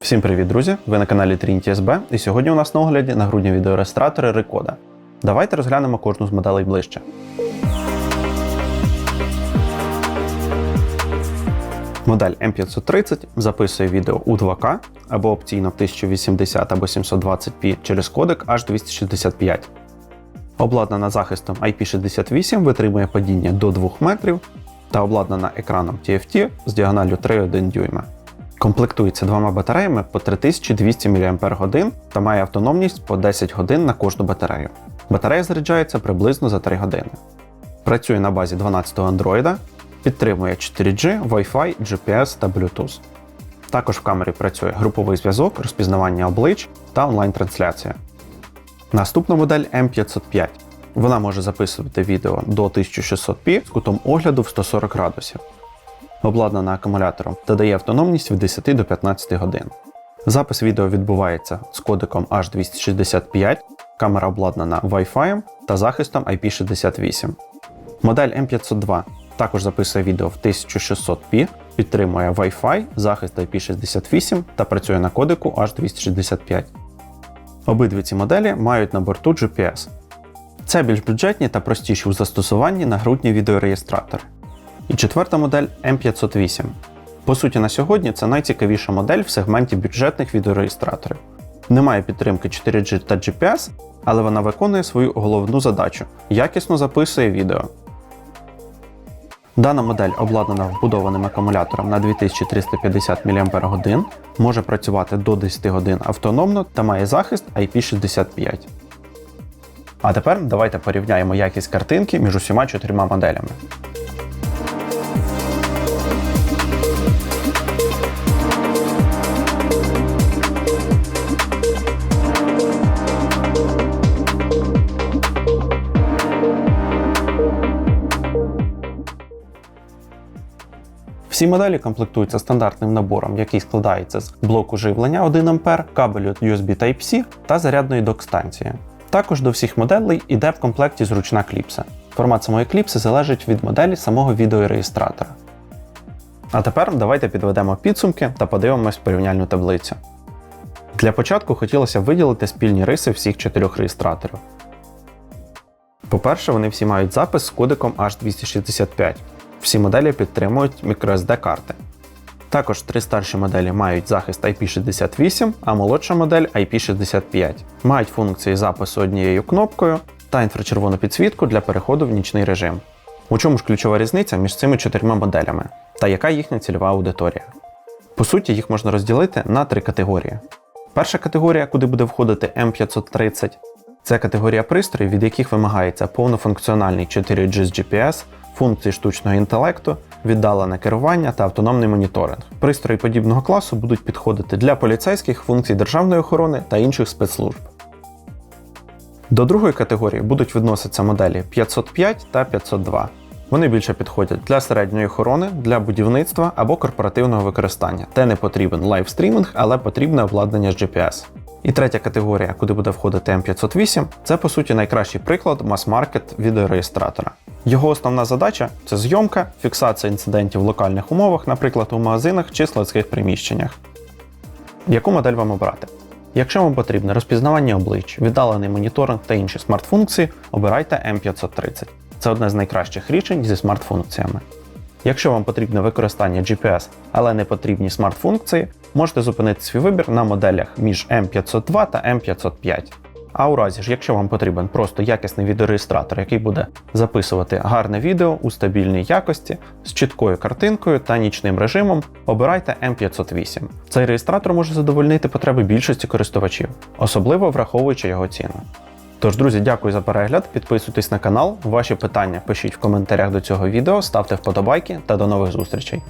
Всім привіт, друзі! Ви на каналі Trinity SB, і сьогодні у нас на огляді нагрудні відеореєстратори Recoda. Давайте розглянемо кожну з моделей ближче. Модель M530 записує відео у 2К або опційно в 1080 або 720p через кодек H265. Обладнана захистом IP68, витримує падіння до 2 метрів та обладнана екраном TFT з діагоналлю 3,1 дюйма. Комплектується двома батареями по 3200 мАч та має автономність по 10 годин на кожну батарею. Батарея заряджається приблизно за 3 години. Працює на базі 12-го Android, підтримує 4G, Wi-Fi, GPS та Bluetooth. Також в камері працює груповий зв'язок, розпізнавання облич та онлайн-трансляція. Наступна модель M505. Вона може записувати відео до 1600p з кутом огляду в 140 градусів обладнана акумулятором та дає автономність від 10 до 15 годин. Запис відео відбувається з кодеком H265, камера обладнана Wi-Fi та захистом IP68. Модель M502 також записує відео в 1600p, підтримує Wi-Fi, захист IP68 та працює на кодеку H265. Обидві ці моделі мають на борту GPS. Це більш бюджетні та простіші у застосуванні нагрудні відеореєстратори. І четверта модель M508. По суті, на сьогодні це найцікавіша модель в сегменті бюджетних відеореєстраторів. Немає підтримки 4G та GPS, але вона виконує свою головну задачу якісно записує відео. Дана модель обладнана вбудованим акумулятором на 2350 мАч, може працювати до 10 годин автономно та має захист IP65. А тепер давайте порівняємо якість картинки між усіма чотирма моделями. Всі моделі комплектуються стандартним набором, який складається з блоку живлення 1 А, кабелю USB Type-C та зарядної док-станції. Також до всіх моделей йде в комплекті зручна кліпса. Формат самої кліпси залежить від моделі самого відеореєстратора. А тепер давайте підведемо підсумки та подивимось порівняльну таблицю. Для початку хотілося виділити спільні риси всіх чотирьох реєстраторів. По-перше, вони всі мають запис з кодеком H265. Всі моделі підтримують microSD карти. Також три старші моделі мають захист IP68, а молодша модель IP65. Мають функції запису однією кнопкою та інфрачервону підсвітку для переходу в нічний режим. У чому ж ключова різниця між цими чотирма моделями та яка їхня цільова аудиторія? По суті, їх можна розділити на три категорії. Перша категорія, куди буде входити M530, це категорія пристроїв, від яких вимагається повнофункціональний 4G з GPS, функції штучного інтелекту, віддалене керування та автономний моніторинг. Пристрої подібного класу будуть підходити для поліцейських функцій державної охорони та інших спецслужб. До другої категорії будуть відноситися моделі 505 та 502. Вони більше підходять для середньої охорони, для будівництва або корпоративного використання, де не потрібен лайвстрімінг, але потрібне обладнання з GPS. І третя категорія, куди буде входити M508, це по суті найкращий приклад мас-маркет відеореєстратора. Його основна задача це зйомка, фіксація інцидентів в локальних умовах, наприклад, у магазинах чи складських приміщеннях. Яку модель вам обрати? Якщо вам потрібне розпізнавання облич, віддалений моніторинг та інші смарт-функції, обирайте M530. Це одне з найкращих рішень зі смарт-функціями. Якщо вам потрібне використання GPS, але не потрібні смарт-функції, можете зупинити свій вибір на моделях між M502 та M505. А у разі ж, якщо вам потрібен просто якісний відеореєстратор, який буде записувати гарне відео у стабільній якості з чіткою картинкою та нічним режимом, обирайте M508. Цей реєстратор може задовольнити потреби більшості користувачів, особливо враховуючи його ціну. Тож, друзі, дякую за перегляд. Підписуйтесь на канал. Ваші питання пишіть в коментарях до цього відео, ставте вподобайки та до нових зустрічей.